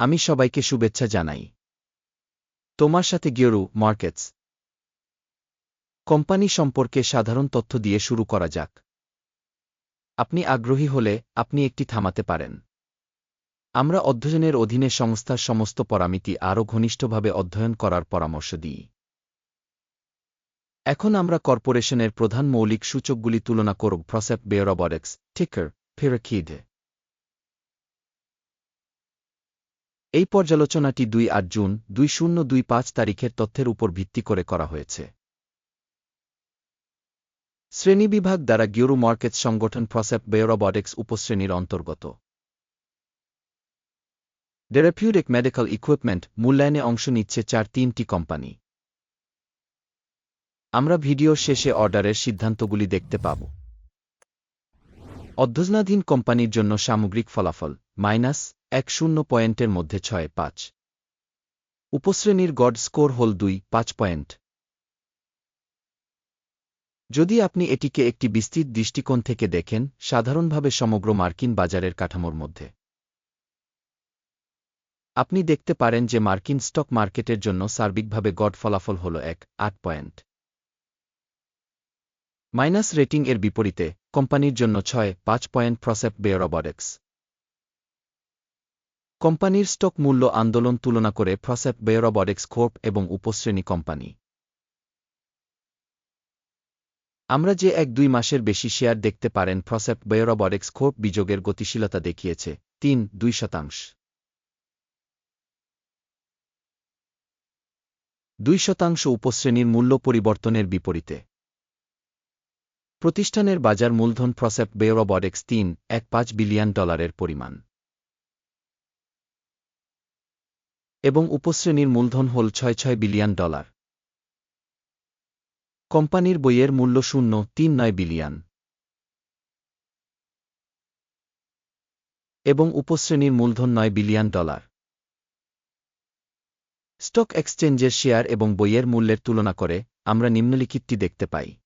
আমি সবাইকে শুভেচ্ছা জানাই। তোমার সাথে গিয়রু মার্কেটস। কোম্পানি সম্পর্কে সাধারণ তথ্য দিয়ে শুরু করা যাক। আপনি আগ্রহী হলে আপনি একটি থামাতে পারেন। আমরা অধ্যয়নের অধীনে সংস্থার সমস্ত পরামিতি আরও ঘনিষ্ঠভাবে অধ্যয়ন করার পরামর্শ দিই। এখন আমরা কর্পোরেশনের প্রধান মৌলিক সূচকগুলি তুলনা করব, প্রসেপ বেয়রবরেক্স টিকার ফেরাকিদে এই পর্যালোচনাটি দুই আট জুন, দুই শূন্য, দুই পাঁচ তারিখের তথ্যের উপর ভিত্তি করে করা হয়েছে। শ্রেণীবিভাগ দ্বারা গিউরু মার্কেটস সংগঠন প্রসেপ বেয়রবরেক্স উপশ্রেণীর অন্তর্গত। ডেরাপিউরিক মেডিকেল ইকুইপমেন্ট মূল্যায়নে অংশ নিচ্ছে চার তিনটি কোম্পানি। আমরা ভিডিও শেষে অর্ডারের সিদ্ধান্তগুলি দেখতে পাব। অধ্যজনাধীন কোম্পানির জন্য সামগ্রিক ফলাফল, মাইনাস এক শূন্য পয়েন্টের মধ্যে ছয় পাঁচ। উপশ্রেণীর গড স্কোর হল দুই, পাঁচ পয়েন্ট। যদি আপনি এটিকে একটি বিস্তৃত দৃষ্টিকোণ থেকে দেখেন, সাধারণভাবে সমগ্র মার্কিন বাজারের কাঠামোর মধ্যে। আপনি দেখতে পারেন যে মার্কিন স্টক মার্কেটের জন্য সার্বিকভাবে গড ফলাফল হল এক, আট পয়েন্ট। মাইনাস রেটিং এর বিপরীতে, কোম্পানির জন্য ছয়, পাঁচ পয়েন্ট প্রসেপ বেয়রবডেক্স কোম্পানির স্টক মূল্য আন্দোলন তুলনা করে প্রসেপ বেয়রবডেক্স কোর্প এবং উপশ্রেণী কোম্পানি। আমরা যে এক দুই মাসের বেশি শেয়ার দেখতে পারেন ফ্রসেপ বেয়রবডেক্স কোর্প বিযোগের গতিশীলতা দেখিয়েছে, তিন দুই শতাংশ। দুই শতাংশ উপশ্রেণীর মূল্য পরিবর্তনের বিপরীতে। প্রতিষ্ঠানের বাজার মূলধন প্রসেপ বেয়রবডেক্স তিন, এক পাঁচ বিলিয়ন ডলারের পরিমাণ। এবং উপশ্রেণীর মূলধন হল ছয় ছয় বিলিয়ন ডলার। কোম্পানির বইয়ের মূল্য শূন্য, তিন নয় বিলিয়ন। এবং উপশ্রেণীর মূলধন নয় বিলিয়ন ডলার। স্টক এক্সচেঞ্জের শেয়ার এবং বইয়ের মূল্যের তুলনা করে আমরা নিম্নলিখিতটি দেখতে পাই।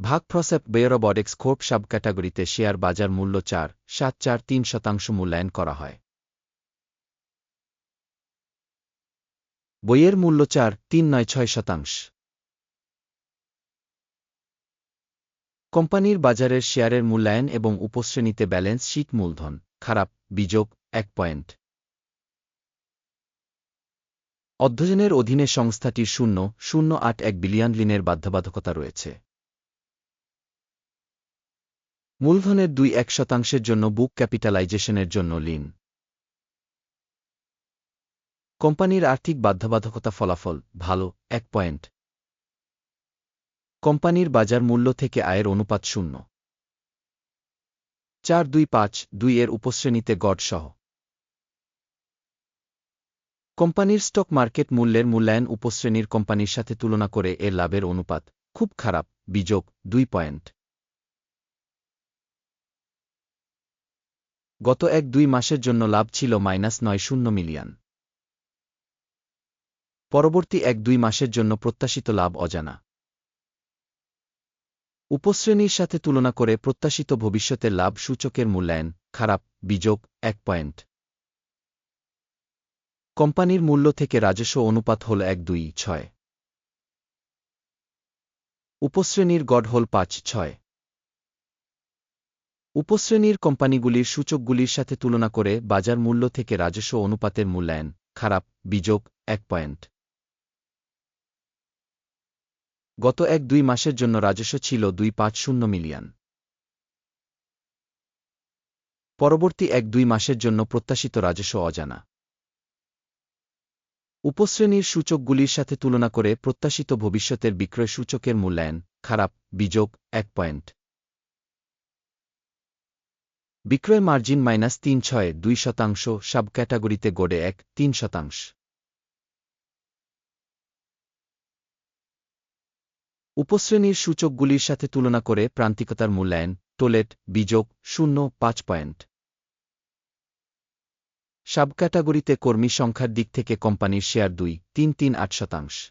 ভাগ প্রসেপ বেয়রবডেক্স খোপ সাব ক্যাটাগরিতে শেয়ার বাজার মূল্য চার, সাত চার তিন শতাংশ মূল্যায়ন করা হয়। বইয়ের মূল্য চার, তিন নয় ছয় শতাংশ। কোম্পানির বাজারের শেয়ারের মূল্যায়ন এবং উপশ্রেণীতে ব্যালেন্স শীট মূলধন, খারাপ, বিযোগ, এক পয়েন্ট। অধ্যয়নের অধীনে সংস্থাটির শূন্য শূন্য আট এক বিলিয়ন লিনের বাধ্যবাধকতা রয়েছে। মূলধনের দুই এক শতাংশের জন্য বুক ক্যাপিটালাইজেশনের জন্য লিন। কোম্পানির আর্থিক বাধ্যবাধকতা ফলাফল, ভালো, এক পয়েন্ট। কোম্পানির বাজার মূল্য থেকে আয়ের অনুপাত শূন্য। চার দুই পাঁচ দুই এর উপশ্রেণীতে গড সহ। কোম্পানির স্টক মার্কেট মূল্যের মূল্যায়ন উপশ্রেণীর কোম্পানির সাথে তুলনা করে এর লাভের অনুপাত খুব খারাপ, বিযোগ দুই পয়েন্ট। গত এক দুই মাসের জন্য লাভ ছিল মাইনাস নয় শূন্য মিলিয়ন। পরবর্তী এক দুই মাসের জন্য প্রত্যাশিত লাভ অজানা। উপশ্রেণীর সাথে তুলনা করে প্রত্যাশিত ভবিষ্যতের লাভ সূচকের মূল্যায়ন, খারাপ বিযোগ এক পয়েন্ট। কোম্পানির মূল্য থেকে রাজস্ব অনুপাত হল এক দুই ছয়। উপশ্রেণীর গড় হল পাঁচ ছয়। উপশ্রেণীর কোম্পানিগুলির সূচকগুলির সাথে তুলনা করে বাজার মূল্য থেকে রাজস্ব অনুপাতের মূল্যায়ন, খারাপ বিযোগ এক পয়েন্ট। গত এক দুই মাসের জন্য রাজস্ব ছিল দুই পাঁচ শূন্য মিলিয়ন। পরবর্তী এক দুই মাসের জন্য প্রত্যাশিত রাজস্ব অজানা। উপশ্রেণীর সূচকগুলির সাথে তুলনা করে প্রত্যাশিত ভবিষ্যতের বিক্রয় সূচকের মূল্যায়ন, খারাপ বিযোগ এক পয়েন্ট। বিক্রয় মার্জিন মাইনাস তিন ছয় দুই শতাংশ সাব ক্যাটাগরিতে গড়ে এক, তিন শতাংশ। উপশ্রেণীর সূচকগুলির সাথে তুলনা করে প্রান্তিকতার মূল্যায়ন টোলেট বিযোগ শূন্য, পাঁচ পয়েন্ট। সাব ক্যাটাগরিতে কর্মী সংখ্যার দিক থেকে কোম্পানির শেয়ার দুই, তিন তিন, আট শতাংশ।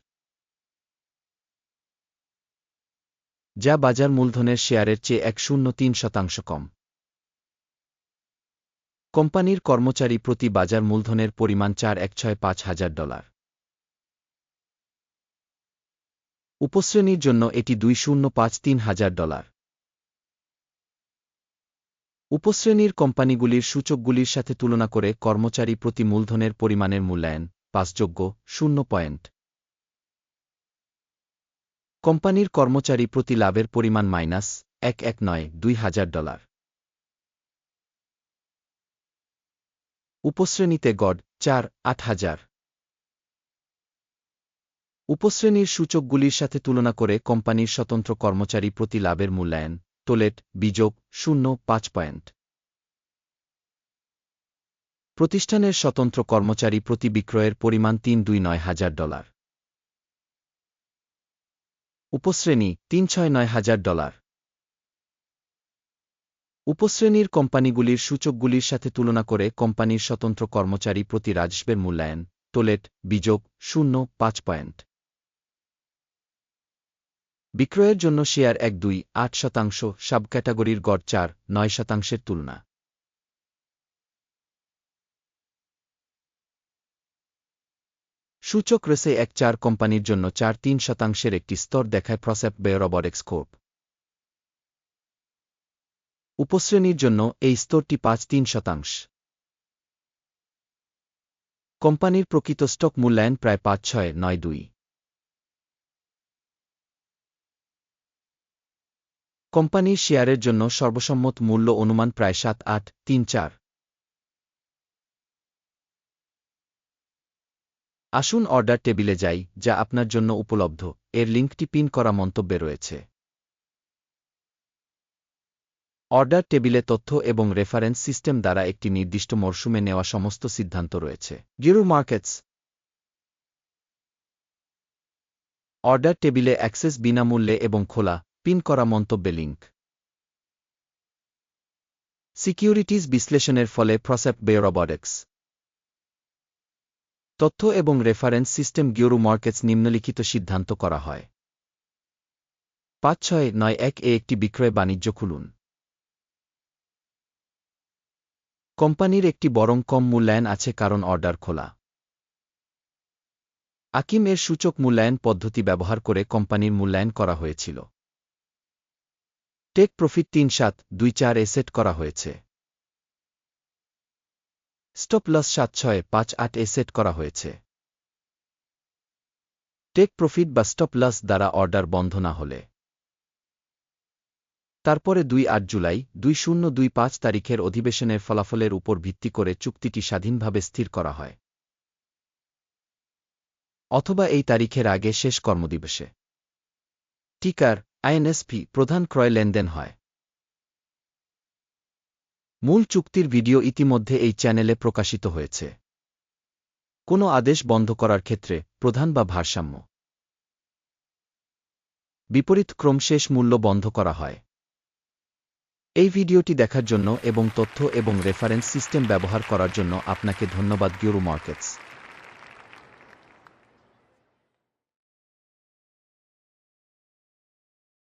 যা বাজার মূলধনের শেয়ারের চেয়ে এক, শূন্য, তিন শতাংশ কম। কোম্পানির কর্মচারী প্রতি বাজার মূলধনের পরিমাণ চার, এক, ছয়, পাঁচ হাজার ডলার। উপশ্রেণীর জন্য এটি দুই শূন্য পাঁচ তিন হাজার ডলার। উপশ্রেণীর কোম্পানিগুলির সূচকগুলির সাথে তুলনা করে কর্মচারী প্রতি মূলধনের পরিমাণের মূল্যায়ন পাঁচযোগ্য, শূন্য পয়েন্ট। কোম্পানির কর্মচারী প্রতি লাভের পরিমাণ মাইনাস এক এক নয়, দুই হাজার ডলার। উপশ্রেণীতে গড চার, আট হাজার। উপশ্রেণীর সূচকগুলির সাথে তুলনা করে কোম্পানির স্বতন্ত্র কর্মচারী প্রতি লাভের মূল্যায়ন টোলেট বিযোগ, শূন্য, পাঁচ পয়েন্ট। প্রতিষ্ঠানের স্বতন্ত্র কর্মচারী প্রতি বিক্রয়ের পরিমাণ তিন দুই নয় হাজার ডলার। উপশ্রেণী, তিন ছয় নয় হাজার ডলার। উপশ্রেণীর কোম্পানিগুলির সূচকগুলির সাথে তুলনা করে কোম্পানির স্বতন্ত্র কর্মচারী প্রতি রাজস্বের মূল্যায়ন টোলেট বিযোগ, শূন্য, পাঁচ পয়েন্ট। বিক্রয়ের জন্য শেয়ার এক দুই আট শতাংশ সাব ক্যাটাগরির গড় চার, নয় শতাংশের তুলনা। সূচক রেসে এক চার কোম্পানির জন্য চার তিন শতাংশের একটি স্তর দেখায় প্রসেপ বেয়রবরেক্স কোর্প। উপশ্রেণীর জন্য এই স্তরটি পাঁচ তিন শতাংশ। কোম্পানির প্রকৃত স্টক মূল্যায়ন প্রায় পাঁচ ছয়, নয় দুই। কোম্পানির শেয়ারের জন্য সর্বসম্মত মূল্য অনুমান প্রায় সাত আট তিন চার। আসুন অর্ডার টেবিলে যাই যা আপনার জন্য উপলব্ধ। এর লিঙ্কটি পিন করা মন্তব্যে রয়েছে। অর্ডার টেবিলে তথ্য এবং রেফারেন্স সিস্টেম দ্বারা একটি নির্দিষ্ট মরশুমে নেওয়া সমস্ত সিদ্ধান্ত রয়েছে। গিরু মার্কেটস। অর্ডার টেবিলে অ্যাক্সেস বিনামূল্যে এবং খোলা। পিন করা মন্তব্যে লিঙ্ক সিকিউরিটিজ বিশ্লেষণের ফলে প্রসেপ বেরোবডেক্স তথ্য এবং রেফারেন্স সিস্টেম গিওরু মার্কেটস নিম্নলিখিত সিদ্ধান্ত করা হয়। পাঁচ ছয় নয় এক এ একটি বিক্রয় বাণিজ্য খুলুন। কোম্পানির একটি বরং কম মূল্যায়ন আছে কারণ অর্ডার খোলা। আকিম এর সূচক মূল্যায়ন পদ্ধতি ব্যবহার করে কোম্পানির মূল্যায়ন করা হয়েছিল। টেক প্রফিট তিন সাত দুই চার সেট করা হয়েছে। স্টপ লস সাত ছয় পাঁচ আট এ সেট করা হয়েছে। টেক প্রফিট বা স্টপ লস দ্বারা অর্ডার বন্ধ না হলে। তারপরে দুই আট জুলাই দুই শূন্য দুই পাঁচ তারিখের অধিবেশনের ফলাফলের উপর ভিত্তি করে চুক্তিটি স্বাধীনভাবে স্থির করা হয়। অথবা এই তারিখের আগে শেষ কর্মদিবসে। টিকার আইএনএসপি প্রধান ক্রয় লেনদেন হয়। মূল চুক্তির ভিডিও ইতিমধ্যে এই চ্যানেলে প্রকাশিত হয়েছে। কোনো আদেশ বন্ধ করার ক্ষেত্রে প্রধান বা ভারসাম্য। বিপরীত ক্রম শেষ মূল্য বন্ধ করা হয়। এই ভিডিওটি দেখার জন্য এবং তথ্য এবং রেফারেন্স সিস্টেম ব্যবহার করার জন্য আপনাকে ধন্যবাদ, গিওরু মার্কেটস।